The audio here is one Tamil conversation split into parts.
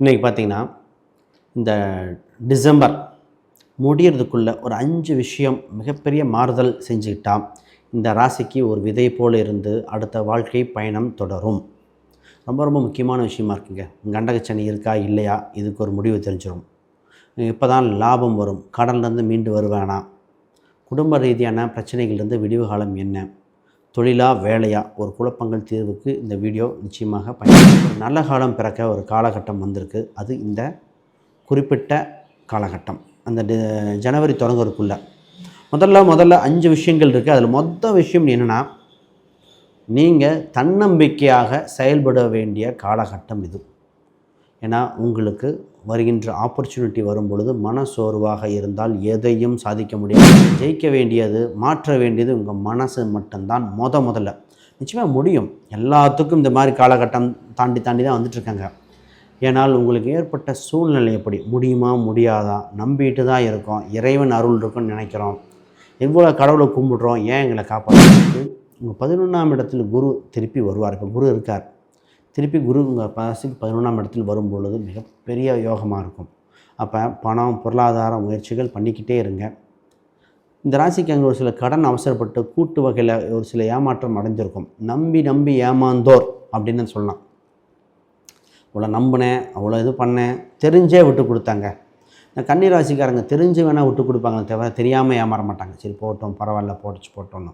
இன்றைக்கி பார்த்தீங்கன்னா இந்த டிசம்பர் முடியறதுக்குள்ளே ஒரு அஞ்சு விஷயம் மிகப்பெரிய மாறுதல் செஞ்சுக்கிட்டால் இந்த ராசிக்கு ஒரு விதை போல இருந்து அடுத்த வாழ்க்கை பயணம் தொடரும். ரொம்ப ரொம்ப முக்கியமான விஷயமா இருக்குங்க. கண்டகச்சனி இருக்கா இல்லையா? இதுக்கு ஒரு முடிவு தெரிஞ்சிடும் இப்போ தான் லாபம் வரும். கடன்லேருந்து மீண்டு வருவேனா? குடும்ப ரீதியான பிரச்சனைகள்லேருந்து விடிவு காலம் என்ன? தொழிலா வேலையா ஒரு குழப்பங்கள் தீர்வுக்கு இந்த வீடியோ நிச்சயமாக பயன்படும். ஒரு நல்ல காலம் பிறக்க ஒரு காலகட்டம் வந்திருக்கு. அது இந்த குறிப்பிட்ட காலகட்டம். அந்த ஜனவரி தொடங்குறதுக்குள்ள. முதல்ல முதல்ல அஞ்சு விஷயங்கள் இருக்குது அதில் மொத்த விஷயம் என்னென்னா நீங்கள் தன்னம்பிக்கையாக செயல்பட வேண்டிய காலகட்டம் இது. ஏன்னா உங்களுக்கு வருகின்ற ஆப்பர்ச்சுனிட்டி வரும் பொழுது மன சோர்வாக இருந்தால் எதையும் சாதிக்க முடியாது. ஜெயிக்க வேண்டியது மாற்ற வேண்டியது உங்கள் மனசு மட்டும்தான் முத முதல்ல. நிச்சயமாக முடியும். எல்லாத்துக்கும் இந்த மாதிரி காலகட்டம் தாண்டி தாண்டி தான் வந்துட்டுருக்காங்க ஏனால் உங்களுக்கு ஏற்பட்ட சூழ்நிலை எப்படி? முடியுமா? முடியாதா? நம்பிட்டு தான் இருக்கோம். இறைவன் அருள் இருக்குன்னு நினைக்கிறோம். எவ்வளோ கடவுளை கும்பிடுறோம்? ஏன் எங்களை காப்பாற்று உங்கள் பதினொன்றாம் இடத்தில் குரு திருப்பி வருவார். இப்போ குரு இருக்கார். திருப்பி குரு உங்கள் ராசிக்கு பதினொன்றாம் இடத்தில் வரும் பொழுது மிகப்பெரிய யோகமாக இருக்கும். அப்போ பணம் பொருளாதார முயற்சிகள் பண்ணிக்கிட்டே இருங்க. இந்த ராசிக்கு அங்கே ஒரு சில கடன் அவசரப்பட்டு கூட்டு வகையில் ஒரு சில ஏமாற்றம் அடைஞ்சிருக்கும். நம்பி நம்பி ஏமாந்தோர் அப்படின்னு சொல்லலாம். அவ்வளோ நம்பினேன் அவ்வளோ இது பண்ணேன் தெரிஞ்சே விட்டு கொடுத்தாங்க. இந்த கன்னி ராசிக்காரங்க தெரிஞ்சு வேணால் விட்டு கொடுப்பாங்களே தவிர தெரியாமல் ஏமாற மாட்டாங்க. சரி போட்டோம் பரவாயில்ல போட்டுச்சு போட்டோம்னு.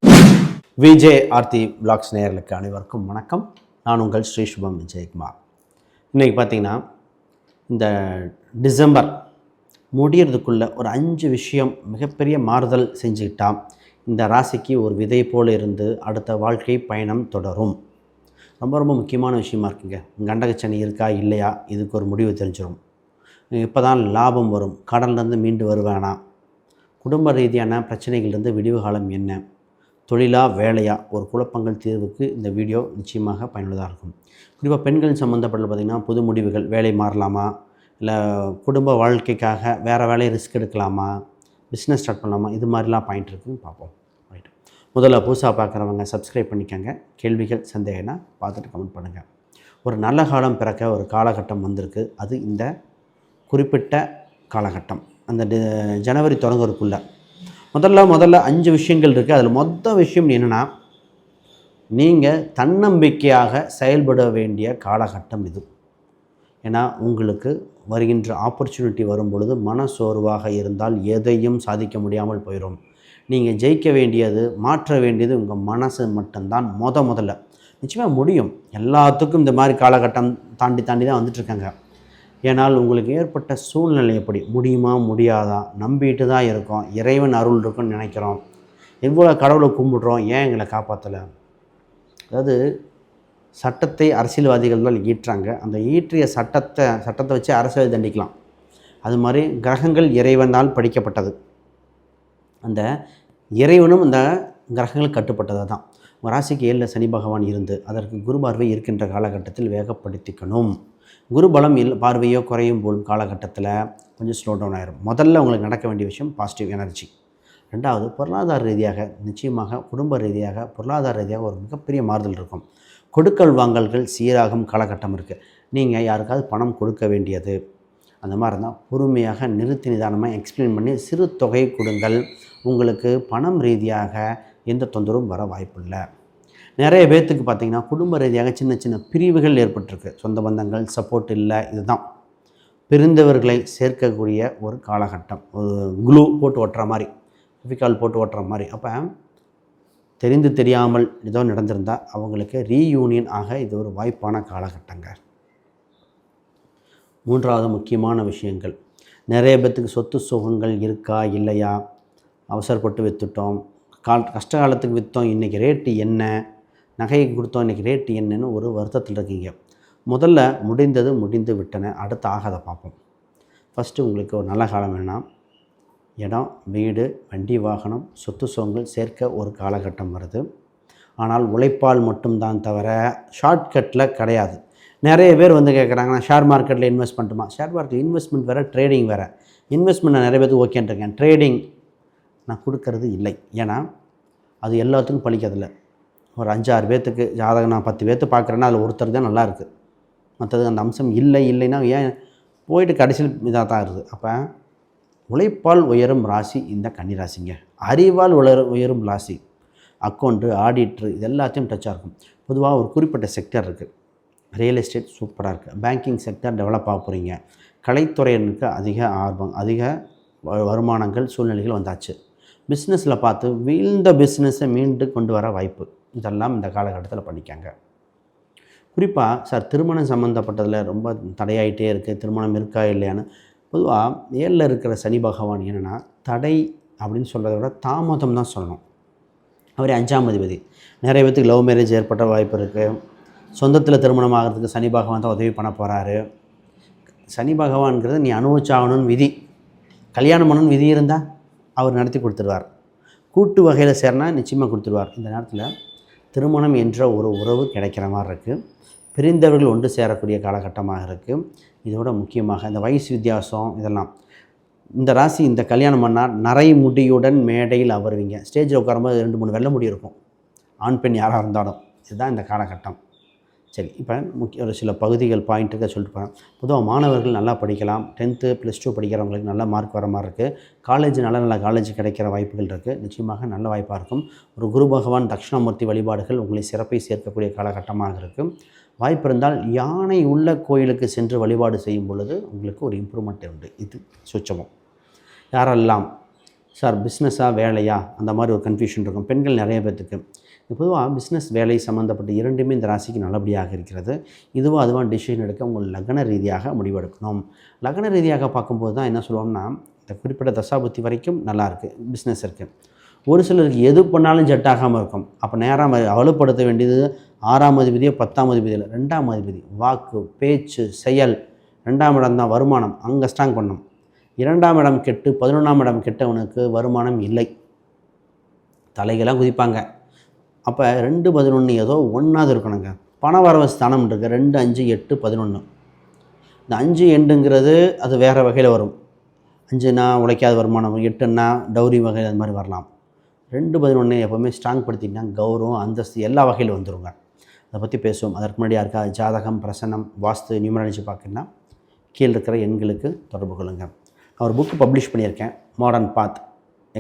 விஜே ஆர்த்தி பிளாக்ஸ் நேயர்களுக்கு அனைவருக்கும் வணக்கம். நான் உங்கள் ஸ்ரீ சுபம் விஜயகுமார். இன்றைக்கி பார்த்தீங்கன்னா இந்த டிசம்பர் முடியறதுக்குள்ளே ஒரு அஞ்சு விஷயம் மிகப்பெரிய மாறுதல் செஞ்சுக்கிட்டால் இந்த ராசிக்கு ஒரு விதை போல இருந்து அடுத்த வாழ்க்கை பயணம் தொடரும். ரொம்ப ரொம்ப முக்கியமான விஷயமா இருக்குங்க. கண்டகச்சனி இருக்கா இல்லையா? இதுக்கு ஒரு முடிவு தெரிஞ்சிடும் இப்போ தான் லாபம் வரும். கடன்லேருந்து மீண்டு வருவேனா? குடும்ப ரீதியான பிரச்சனைகள்லேருந்து விடிவு காலம் என்ன? தொழிலா வேலையா ஒரு குழப்பங்கள் தீர்வுக்கு இந்த வீடியோ நிச்சயமாக பயனுள்ளதாக இருக்கும். குறிப்பாக பெண்கள் சம்மந்தப்பட்ட பார்த்திங்கன்னா புது முடிவுகள் வேலை மாறலாமா? இல்லை குடும்ப வாழ்க்கைக்காக வேறு வேலையை ரிஸ்க் எடுக்கலாமா? பிஸ்னஸ் ஸ்டார்ட் பண்ணலாமா? இது மாதிரிலாம் பாயிண்ட் இருக்குதுன்னு பார்ப்போம். ரைட் முதல்ல புதுசாக பார்க்குறவங்க சப்ஸ்கிரைப் பண்ணிக்கோங்க. கேள்விகள் சந்தேகம்னா பார்த்துட்டு கமெண்ட் பண்ணுங்கள் ஒரு நல்ல காலம் பிறக்க ஒரு காலகட்டம் வந்திருக்கு. அது இந்த குறிப்பிட்ட காலகட்டம். அந்த ஜனவரி தொடங்குறதுக்குள்ளே முதல்ல முதல்ல அஞ்சு விஷயங்கள் இருக்குது அதில் மொத்த விஷயம் என்னென்னா நீங்கள் தன்னம்பிக்கையாக செயல்பட வேண்டிய காலகட்டம் இது. ஏன்னா உங்களுக்கு வருகின்ற ஆப்பர்ச்சுனிட்டி வரும் பொழுது மன சோர்வாக இருந்தால் எதையும் சாதிக்க முடியாமல் போயிடும் நீங்கள் ஜெயிக்க வேண்டியது மாற்ற வேண்டியது உங்கள் மனசு மட்டும்தான் முத முதல்ல. நிச்சயமாக முடியும். எல்லாத்துக்கும் இந்த மாதிரி காலகட்டம் தாண்டி தாண்டி தான் வந்துட்டுருக்காங்க ஏனால் உங்களுக்கு ஏற்பட்ட சூழ்நிலை எப்படி? முடியுமா? முடியாதா? நம்பிட்டு தான் இருக்கோம். இறைவன் அருள் இருக்குன்னு நினைக்கிறோம். எவ்வளோ கடவுளை கும்பிடுறோம்? ஏன் எங்களை காப்பாற்றலை அதாவது சட்டத்தை அரசியல்வாதிகள் தான் ஈட்டுறாங்க. அந்த ஈற்றிய சட்டத்தை சட்டத்தை வச்சு அரசியல் தண்டிக்கலாம். அது மாதிரி கிரகங்கள் இறைவனால் படிக்கப்பட்டது. அந்த இறைவனும் அந்த கிரகங்கள் கட்டுப்பட்டது தான். ராசிக்கு ஏழில் சனி பகவான் இருந்து அதற்கு குரு பார்வை இருக்கின்ற காலகட்டத்தில் வேகப்படுத்திக்கணும். குரு பலம் இல் பார்வையோ குறையும் போல் காலகட்டத்தில் கொஞ்சம் ஸ்லோ டவுன் ஆயிரும். முதல்ல உங்களுக்கு நடக்க வேண்டிய விஷயம் பாசிட்டிவ் எனர்ஜி ரெண்டாவது பொருளாதார ரீதியாக நிச்சயமாக குடும்ப ரீதியாக பொருளாதார ரீதியாக ஒரு மிகப்பெரிய மாறுதல் இருக்கும். கொடுக்கல் வாங்கல்கள் சீராகும் காலகட்டம் இருக்குது நீங்கள் யாருக்காவது பணம் கொடுக்க வேண்டியது. அந்த மாதிரி இருந்தால் பொறுமையாக நிறுத்தி நிதானமாக எக்ஸ்பிளைன் பண்ணி சிறு தொகை கொடுங்கள். உங்களுக்கு பணம் ரீதியாக எந்த தொந்தரவும் வர வாய்ப்பில்லை. நிறைய பேர்த்துக்கு பார்த்திங்கன்னா குடும்ப ரீதியாக சின்ன சின்ன பிரிவுகள் ஏற்பட்டிருக்கு. சொந்த பந்தங்கள் சப்போர்ட் இல்லை இதுதான். பிரிந்தவர்களை சேர்க்கக்கூடிய ஒரு காலகட்டம். ஒரு குளூ போட்டு ஒட்டுற மாதிரி ஃபிஃபிகால் போட்டு ஒட்டுற மாதிரி. அப்போ தெரிந்து தெரியாமல் ஏதோ நடந்திருந்தால் அவங்களுக்கு ரீயூனியன் ஆக இது ஒரு வாய்ப்பான காலகட்டங்க. மூன்றாவது முக்கியமான விஷயங்கள். நிறைய பேர்த்துக்கு சொத்து சுகங்கள் இருக்கா இல்லையா? அவசரப்பட்டு விற்றுட்டோம் கால் கஷ்ட காலத்துக்கு விற்றோம் இன்றைக்கி ரேட்டு என்ன? நகையை கொடுத்தோம். இன்றைக்கி ரேட் என்னன்னு ஒரு வருத்தத்தில் இருக்கீங்க. முதல்ல முடிந்தது முடிந்து விட்டன. அடுத்து ஆகாத பார்ப்போம். ஃபஸ்ட்டு உங்களுக்கு ஒரு நல்ல காலம் வேணாம் இடம் வீடு வண்டி வாகனம் சொத்து சோங்கல் சேர்க்க ஒரு காலகட்டம் வருது. ஆனால் உழைப்பால் மட்டும்தான் தவிர ஷார்ட்கட்டில் கிடையாது. நிறைய பேர் வந்து கேட்குறாங்க நான் ஷேர் மார்க்கெட்டில் இன்வெஸ்ட் பண்ணுமா ஷேர் மார்க்கெட் இன்வெஸ்ட்மெண்ட் வேறு ட்ரேடிங் வேறு. இன்வெஸ்ட்மெண்ட் நான் நிறைய பேருக்கு ஓகேன்னு இருக்கேன். ட்ரேடிங் நான் கொடுக்கறது இல்லை. ஏன்னா அது எல்லாத்துக்கும் பழிக்கிறதில்ல ஒரு அஞ்சாறு பேர்த்துக்கு ஜாதகம் நான் பத்து பேர்த்து பார்க்குறேன்னா அதில் ஒருத்தர் தான் நல்லாயிருக்கு. மற்றது அந்த அம்சம் இல்லை இல்லைன்னா ஏன் போயிட்டு கடைசியில் இதாக தான் இருக்குது. அப்போ உழைப்பால் உயரும் ராசி இந்த கன்னிராசிங்க அறிவால் உலர் உயரும் ராசி. அக்கௌண்ட்டு ஆடிட்ரு இது எல்லாத்தையும் டச்சாக இருக்கும். பொதுவாக ஒரு குறிப்பிட்ட செக்டர் இருக்குது ரியல் எஸ்டேட் சூப்பராக இருக்குது பேங்கிங் செக்டர் டெவலப் ஆக போகிறீங்க கலைத்துறையினருக்கு அதிக ஆர்வம் அதிக வ- வருமானங்கள் சூழ்நிலைகள் வந்தாச்சு. பிஸ்னஸில் பார்த்து வீழ்ந்த பிஸ்னஸை மீண்டு கொண்டு வர வாய்ப்பு. இதெல்லாம் இந்த காலகட்டத்தில் பண்ணிக்காங்க. குறிப்பாக சார் திருமணம் சம்மந்தப்பட்டதில் ரொம்ப தடையாயிட்டே இருக்குது திருமணம் இருக்கா இல்லையான்னு. பொதுவாக ஏழில் இருக்கிற சனி பகவான் என்னென்னா தடை அப்படின்னு சொல்கிறத விட தாமதம் தான் சொல்லணும். அவர் அஞ்சாம் அதிபதி. நிறைய பேத்துக்கு லவ் மேரேஜ் ஏற்பட்ட வாய்ப்பு இருக்குது சொந்தத்தில் திருமணம் ஆகிறதுக்கு சனி பகவான் தான் உதவி பண்ண போகிறாரு சனி பகவான்கிறது நீ அனுபவிச்சாகணும்னு விதி. கல்யாணம் பண்ணணும்னு விதி இருந்தால் அவர் நடத்தி கொடுத்துருவார். கூட்டு வகையில் சேர்னா நிச்சயமாக கொடுத்துருவார். இந்த நேரத்தில் திருமணம் என்ற ஒரு உறவு கிடைக்கிற மாதிரி இருக்குது பிரிந்தவர்கள் ஒன்று சேரக்கூடிய காலகட்டமாக இருக்குது இதோட முக்கியமாக இந்த வயசு வித்தியாசம் இதெல்லாம். இந்த ராசி இந்த கல்யாணம் பண்ணால் நரை முடியுடன் மேடையில் அவருவீங்க ஸ்டேஜில் உட்காரும்போது ரெண்டு மூணு வெள்ளை முடி இருக்கும். ஆண் பெண் யாராக இருந்தாலும். இதுதான் இந்த காலகட்டம். சரி இப்போ முக்கிய ஒரு சில பகுதிகள் பாயிண்ட்டுக்க சொல்லிட்டு போகிறேன் பொதுவாக மாணவர்கள் நல்லா படிக்கலாம். டென்த்து ப்ளஸ் டூ படிக்கிறவங்களுக்கு நல்ல மார்க் வர மாதிரி இருக்குது காலேஜ் நல்ல நல்ல காலேஜ் கிடைக்கிற வாய்ப்புகள் இருக்குது நிச்சயமாக நல்ல வாய்ப்பாக இருக்கும். ஒரு குரு பகவான் தட்சிணாமூர்த்தி வழிபாடுகள் உங்களை சிறப்பை சேர்க்கக்கூடிய காலகட்டமாக இருக்கும் வாய்ப்பு இருந்தால் யானை உள்ள கோயிலுக்கு சென்று வழிபாடு செய்யும் பொழுது உங்களுக்கு ஒரு இம்ப்ரூவ்மெண்ட் உண்டு. இது சுச்சமம். யாரெல்லாம் சார் பிஸ்னஸாக வேலையா? அந்த மாதிரி ஒரு கன்ஃபியூஷன் இருக்கும். பெண்கள் நிறைய பேர்த்துக்கு பொதுவாக பிஸ்னஸ் வேலை சம்மந்தப்பட்ட இரண்டுமே இந்த ராசிக்கு நல்லபடியாக இருக்கிறது. இதுவோ அதுவாக டிசிஷன் எடுக்க உங்கள் லக்ன ரீதியாக முடிவெடுக்கணும். லக்ன ரீதியாக பார்க்கும்போது தான் என்ன சொல்லுவோம்னா இந்த குறிப்பிட்ட தசாபுத்தி வரைக்கும் நல்லாயிருக்கு பிஸ்னஸ் இருக்குது ஒரு சிலருக்கு எது பண்ணாலும் ஜெட் ஆகாமல் இருக்கும். அப்போ நேராக வலுப்படுத்த வேண்டியது ஆறாம் அதிபதியோ பத்தாம் அதிபதியில் ரெண்டாம் அதிபதி. வாக்கு பேச்சு செயல். ரெண்டாம் இடம் தான் வருமானம். அங்கே ஸ்ட்ராங் பண்ணும். இரண்டாம் இடம் கெட்டு பதினொன்றாம் இடம் கெட்டவனுக்கு வருமானம் இல்லை. தலைகளாக குதிப்பாங்க. அப்போ ரெண்டு பதினொன்று ஏதோ ஒன்றாவது இருக்கணுங்க. பண வரவு ஸ்தானம் இருக்குது ரெண்டு அஞ்சு எட்டு பதினொன்று இந்த அஞ்சு எண்டுங்கிறது அது வேறு வகையில் வரும். அஞ்சுனா உழைக்காத வருமானம் எட்டுன்னா டௌரி வகையில் அது மாதிரி வரலாம். ரெண்டு பதினொன்று எப்போவுமே ஸ்ட்ராங் படுத்திட்டா கௌரவம் அந்தஸ்து எல்லா வகையிலும் வந்துருங்க. அதை பற்றி பேசுவோம். அதற்கு முன்னாடி யாருக்கா ஜாதகம் பிரசனம் வாஸ்து நியூமராலஜி பார்க்கணுன்னா கீழே இருக்கிற எண்களுக்கு தொடர்பு கொள்ளுங்கள் அவர் புக்கு பப்ளிஷ் பண்ணியிருக்கேன். Modern path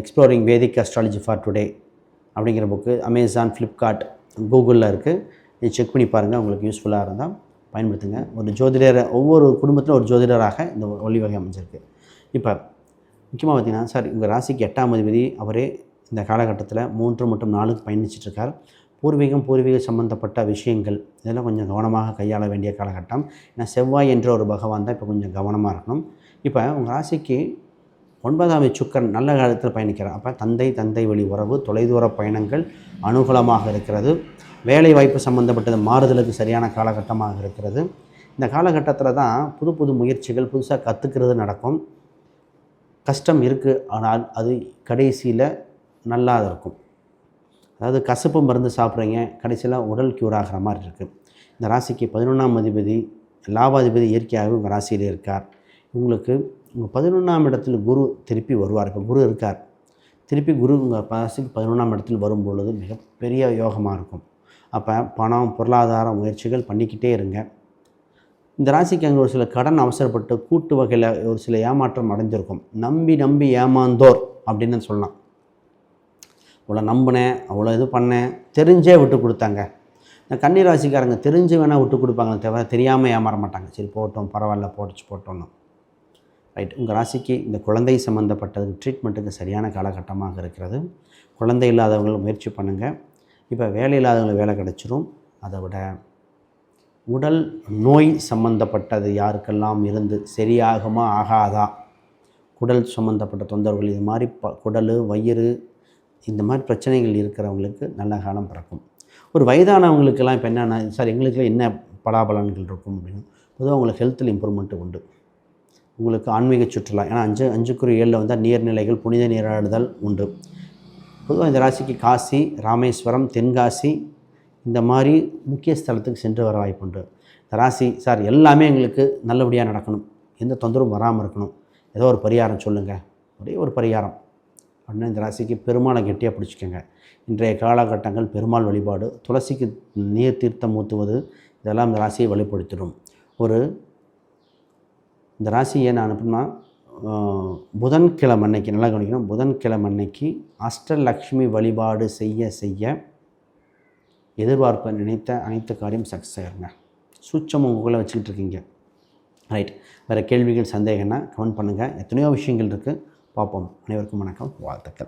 exploring Vedic astrology for today அப்படிங்கிற புக்கு அமேசான் ஃப்ளிப்கார்ட் கூகுளில் இருக்குது இது செக் பண்ணி பாருங்கள் உங்களுக்கு யூஸ்ஃபுல்லாக இருந்தால் பயன்படுத்துங்க. ஒரு ஜோதிடர் ஒவ்வொரு குடும்பத்திலும் ஒரு ஜோதிடராக இந்த ஒளி வகை அமைஞ்சிருக்கு. இப்போ முக்கியமாக பார்த்தீங்கன்னா சார் உங்கள் ராசிக்கு எட்டாம் அதிபதி அவரே இந்த காலகட்டத்தில் மூன்று மற்றும் நாலுக்கு பயணிச்சிட்ருக்கார் பூர்வீகம் பூர்வீக சம்பந்தப்பட்ட விஷயங்கள் இதெல்லாம் கொஞ்சம் கவனமாக கையாள வேண்டிய காலகட்டம். ஏன்னா செவ்வாய் என்ற ஒரு பகவான் தான் இப்போ கொஞ்சம் கவனமாக இருக்கணும். இப்போ உங்கள் ராசிக்கு ஒன்பதாம் சுக்கரன் நல்ல காலத்தில் பயணிக்கிறார். அப்போ தந்தை தந்தை வழி உறவு தொலைதூர பயணங்கள் அனுகூலமாக இருக்கிறது. வேலை வாய்ப்பு சம்மந்தப்பட்டது மாறுதலுக்கு சரியான காலகட்டமாக இருக்கிறது. இந்த காலகட்டத்தில் தான் புது புது முயற்சிகள் புதுசாக கற்றுக்கிறது நடக்கும். கஷ்டம் இருக்குது ஆனால் அது கடைசியில் நல்லா இருக்கும். அதாவது கசப்பு மருந்து சாப்பிட்றீங்க கடைசியில் உடல் க்யூர் ஆகிற மாதிரி இருக்குது இந்த ராசிக்கு பதினொன்றாம் அதிபதி லாபாதிபதி இயற்கையாகவே உங்கள் ராசியில் இருக்கார். உங்களுக்கு உங்கள் பதினொன்றாம் இடத்துல குரு திருப்பி வருவார். இப்போ குரு இருக்கார். திருப்பி குரு உங்கள் ராசிக்கு பதினொன்றாம் இடத்தில் வரும் பொழுது மிகப்பெரிய யோகமாக இருக்கும். அப்போ பணம் பொருளாதார முயற்சிகள் பண்ணிக்கிட்டே இருங்க. இந்த ராசிக்கு அங்கே ஒரு சில கடன் அவசரப்பட்டு கூட்டு வகையில் ஒரு சில ஏமாற்றம் அடைஞ்சிருக்கும். நம்பி நம்பி ஏமாந்தோர் அப்படின்னு சொல்லலாம். அவ்வளோ நம்பினேன் அவ்வளோ இது பண்ணேன் தெரிஞ்சே விட்டு கொடுத்தாங்க. இந்த கன்னி ராசிக்காரங்க தெரிஞ்சு வேணால் விட்டு கொடுப்பாங்களே தவிர தெரியாமல் ஏமாற மாட்டாங்க. சரி போட்டோம் பரவாயில்ல போட்டுச்சு போட்டோன்னு ரைட். உங்கள் ராசிக்கு இந்த குழந்தை சம்மந்தப்பட்டது ட்ரீட்மெண்ட்டுக்கு சரியான காலகட்டமாக இருக்கிறது. குழந்தை இல்லாதவங்க முயற்சி பண்ணுங்கள் இப்போ வேலை இல்லாதவங்களுக்கு வேலை கிடச்சிரும். அதை விட உடல் நோய் சம்பந்தப்பட்டது யாருக்கெல்லாம் இருந்து சரியாகுமா ஆகாதா? குடல் சம்மந்தப்பட்ட தொந்தரவுகள் இது மாதிரி ப குடல் வயிறு இந்த மாதிரி பிரச்சனைகள் இருக்கிறவங்களுக்கு நல்ல காலம் பிறக்கும். ஒரு வயதானவங்களுக்கெல்லாம் இப்போ என்னென்ன சார் எங்களுக்குலாம் என்ன பலாபலன்கள் இருக்கும்? அப்படின்னு. பொதுவாக உங்களுக்கு ஹெல்த்தில் இம்ப்ரூவ்மெண்ட்டு உண்டு. உங்களுக்கு ஆன்மீக சுற்றுலா. ஏன்னா அஞ்சு அஞ்சுக்குறி ஏழில் வந்தால் நீர்நிலைகள் புனித நீராடுதல் உண்டு. பொதுவாக இந்த ராசிக்கு காசி ராமேஸ்வரம் தென்காசி இந்த மாதிரி முக்கிய ஸ்தலத்துக்கு சென்று வர வாய்ப்புண்டு இந்த ராசி சார் எல்லாமே எங்களுக்கு நல்லபடியாக நடக்கணும். எந்த தொந்தரவும் வராமல் இருக்கணும். ஏதோ ஒரு பரிகாரம் சொல்லுங்கள் ஒரே ஒரு பரிகாரம். அப்படின்னா இந்த ராசிக்கு பெருமாளை கெட்டியாக பிடிச்சிக்கோங்க. இன்றைய காலகட்டங்கள் பெருமாள் வழிபாடு துளசிக்கு நீர் தீர்த்தம் ஊற்றுவது இதெல்லாம் இந்த ராசியை வழிபடுத்திடும். ஒரு இந்த ராசி ஏன் அனுப்புனா புதன்கிழமை அன்னைக்கு நல்லா கவனிக்கணும் புதன்கிழமை அன்னைக்கு அஷ்டலக்ஷ்மி வழிபாடு செய்ய செய்ய எதிர்பார்ப்ப நினைத்த அனைத்து காரியம் சக்ஸஸ் ஆயிருங்க. சூட்சம் உங்களுக்குள்ளே வச்சுக்கிட்டு இருக்கீங்க. ரைட் வேறு கேள்விகள் சந்தேகம்னா கமெண்ட் பண்ணுங்கள் எத்தனையோ விஷயங்கள் இருக்குது பார்ப்போம். அனைவருக்கும் வணக்கம். வாழ்த்துக்கள்.